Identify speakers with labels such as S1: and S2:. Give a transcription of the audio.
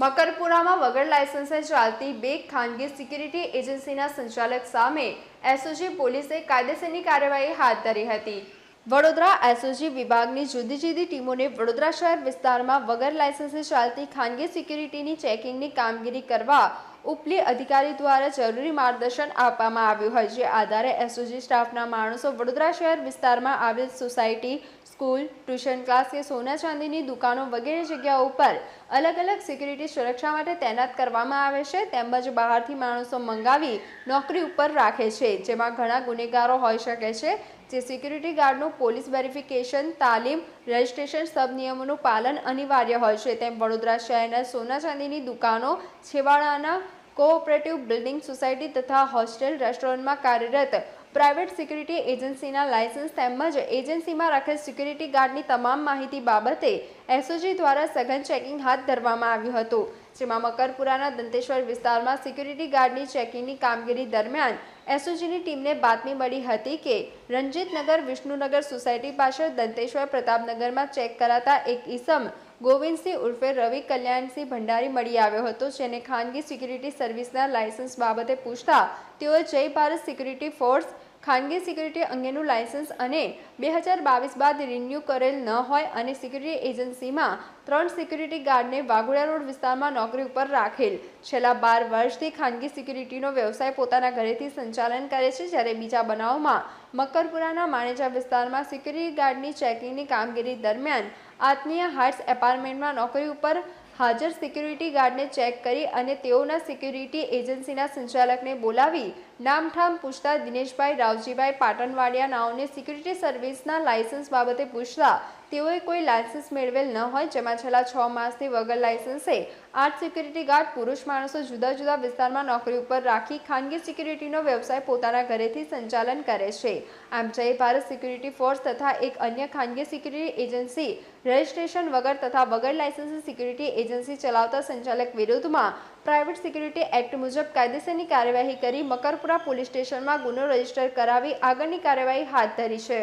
S1: મકરપુરામાં વગર લાયસન્સે ચાલતી બે ખાનગી સિક્યુરિટી એજન્સીના સંચાલક સામે એસઓજી પોલીસે કાયદેસરની કાર્યવાહી હાથ ધરી હતી. વડોદરા એસઓજી વિભાગની જુદી જુદી ટીમોને વડોદરા શહેર વિસ્તારમાં વગર લાયસન્સે ચાલતી ખાનગી સિક્યુરિટીની ચેકિંગની કામગીરી કરવા ઉપલી અધિકારી દ્વારા જરૂરી માર્ગદર્શન આપવામાં આવ્યું હોય, જે આધારે એસઓજી સ્ટાફના માણસો વડોદરા શહેર વિસ્તારમાં આવેલ સોસાયટી, સ્કૂલ, ટ્યુશન ક્લાસ કે સોના ચાંદીની દુકાનો વગેરે જગ્યાઓ ઉપર અલગ અલગ સિક્યુરિટી સુરક્ષા માટે તૈનાત કરવામાં આવે છે. તેમજ બહારથી માણસો મંગાવી નોકરી ઉપર રાખે છે, જેમાં ઘણા ગુનેગારો હોઈ શકે છે, જે સિક્યુરિટી ગાર્ડનું પોલીસ વેરિફિકેશન, તાલીમ, રજિસ્ટ્રેશન સબ નિયમોનું પાલન અનિવાર્ય હોય છે. તેમ વડોદરા શહેરના સોના ચાંદીની દુકાનો છેવાડાના કોઓપરેટિવ બિલ્ડિંગ સોસાયટી તથા હોસ્ટેલ રેસ્ટોરન્ટમાં કાર્યરત પ્રાઇવેટ સિક્યુરિટી એજન્સીના લાયસન્સ તેમજ એજન્સીમાં રાખેલ સિક્યુરિટી ગાર્ડની તમામ માહિતી બાબતે એસઓજી દ્વારા સઘન ચેકિંગ હાથ ધરવામાં આવ્યું હતું. જેમાં મકરપુરાના દંતેશ્વર વિસ્તારમાં સિક્યુરિટી ગાર્ડની ચેકિંગની કામગીરી દરમિયાન એસઓજીની ટીમને બાતમી મળી હતી કે રંજીતનગર વિષ્ણુનગર સોસાયટી પાછળ દંતેશ્વર પ્રતાપનગરમાં ચેક કરાતા એક ઈસમ ગોવિંદસિંહ ઉર્ફે રવિ કલ્યાણસિંહ ભંડારી મળી આવ્યો હતો, જેને ખાનગી સિક્યુરિટી સર્વિસના લાયસન્સ બાબતે પૂછતા તેઓએ જય ભારત સિક્યુરિટી ફોર્સ ખાનગી સિક્યુરિટી અંગેનું લાયસન્સ અને બે હજાર બાવીસ બાદ રિન્યૂ કરેલ ન હોય અને સિક્યુરિટી એજન્સીમાં ત્રણ સિક્યુરિટી ગાર્ડને વાઘોડિયા રોડ વિસ્તારમાં નોકરી ઉપર રાખેલ. છેલ્લા બાર વર્ષથી ખાનગી સિક્યુરિટીનો વ્યવસાય પોતાના ઘરેથી સંચાલન કરે છે, જ્યારે બીજા બનાવમાં મકરપુરાના માણેજા વિસ્તારમાં સિક્યુરિટી ગાર્ડની ચેકિંગની કામગીરી દરમિયાન આત્મીય હાર્ટસ એપાર્ટમેન્ટમાં નોકરી ઉપર હાજર સિક્યુરિટી ગાર્ડને ચેક કરી અને તેઓના સિક્યુરિટી એજન્સીના સંચાલકને બોલાવી નામઠામ પૂછતા દિનેશભાઈ, રાવજીભાઈ પાટણવાડિયા નાઓને સિક્યુરિટી સર્વિસના લાયસન્સ બાબતે પૂછતા તેઓએ કોઈ લાયસન્સ મેળવેલ ન હોય, જેમાં છેલ્લા છ માસથી વગર લાયસન્સે આઠ સિક્યુરિટી ગાર્ડ, પુરુષ માણસો જુદા જુદા વિસ્તારમાં નોકરી ઉપર રાખી ખાનગી સિક્યુરિટીનો વ્યવસાય પોતાના ઘરેથી સંચાલન કરે છે. આમ જય ભારત સિક્યુરિટી ફોર્સ તથા એક અન્ય ખાનગી સિક્યુરિટી એજન્સી રજિસ્ટ્રેશન વગર તથા વગર લાયસન્સી સિક્યુરિટી એજન્સી ચલાવતા સંચાલક વિરુદ્ધમાં પ્રાઇવેટ સિક્યુરિટી એક્ટ મુજબ કાયદેસરની કાર્યવાહી કરી મકરપુરા પોલીસ સ્ટેશનમાં ગુનો રજિસ્ટર કરાવી આગળની કાર્યવાહી હાથ ધરી છે.